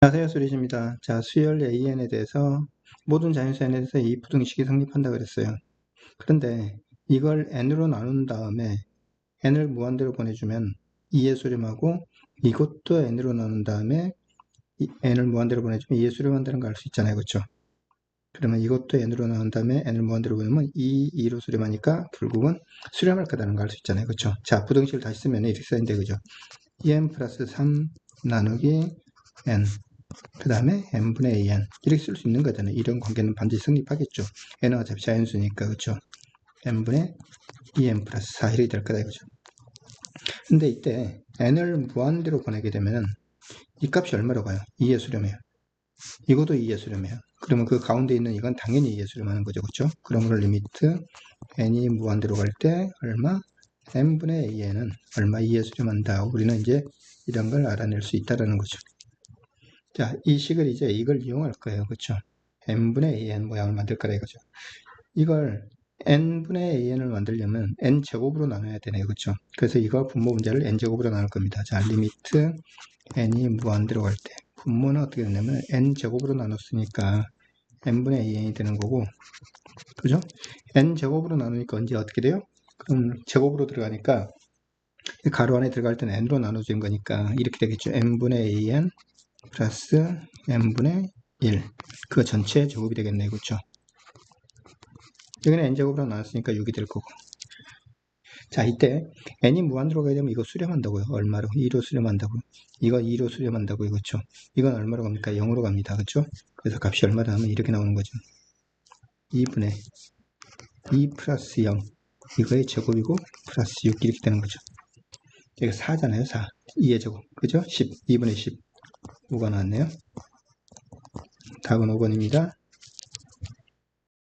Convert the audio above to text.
안녕하세요. 수리입니다. 자, 수열 AN에 대해서 모든 자연수 n에 대해서 이 부등식이 성립한다 그랬어요. 그런데 이걸 n으로 나눈 다음에 n을 무한대로 보내주면 2의 수렴하고 이것도 n으로 나눈 다음에 이 n을 무한대로 보내주면 2의 수렴한다는 걸 알 수 있잖아요. 그렇죠? 그러면 이것도 n으로 나눈 다음에 n을 무한대로 보내면 2, 2로 수렴하니까 결국은 수렴할 거다는 걸 알 수 있잖아요. 그렇죠? 자, 부등식을 다시 쓰면 이렇게 써야되는데 그죠? 2n 플러스 3 나누기 n 그 다음에 n분의 an 이렇게 쓸 수 있는 거잖아요. 이런 관계는 반드시 성립하겠죠. n은 어차피 자연수니까 그렇죠. n분의 2n 플러스 4 이렇게 될 거다 이거죠. 근데 이때 n을 무한대로 보내게 되면은 이 값이 얼마로 가요? 2의 수렴이에요. 이것도 2의 수렴이에요. 그러면 그 가운데 있는 이건 당연히 2의 수렴하는 거죠. 그렇죠? 그러므로 리미트 n이 무한대로 갈 때 얼마? n분의 an은 얼마 2의 수렴한다. 우리는 이제 이런 걸 알아낼 수 있다라는 거죠. 자, 이 식을 이제 이걸 이용할 거예요. 그렇죠? n분의 an 모양을 만들 거라 이거죠. 이걸 n분의 an을 만들려면 n제곱으로 나눠야 되네요. 그렇죠? 그래서 이거 분모 문제를 n제곱으로 나눌 겁니다. 자, 리미트 n이 무한대로 갈 때 분모는 어떻게 되냐면 n제곱으로 나눴으니까 n분의 an이 되는 거고 그죠? n제곱으로 나누니까 언제 어떻게 돼요? 그럼 제곱으로 들어가니까 가로 안에 들어갈 때는 n으로 나눠진 거니까 이렇게 되겠죠. n분의 an 플러스 n분의 1. 그 전체 제곱이 되겠네요. 그렇죠? 여기는 n제곱으로 나눴으니까 6이 될 거고. 자, 이때 n이 무한대로 가야 되면 이거 수렴한다고요. 얼마로? 2로 수렴한다고요. 이거 2로 수렴한다고요. 그렇죠? 이건 얼마로 갑니까? 0으로 갑니다. 그렇죠? 그래서 값이 얼마다 하면 이렇게 나오는 거죠. 2분의 2 플러스 0. 이거의 제곱이고 플러스 6 이렇게 되는 거죠. 여기 4잖아요. 4. 2의 제곱. 그죠? 10. 2분의 10. 5가 나왔네요. 답은 5번입니다.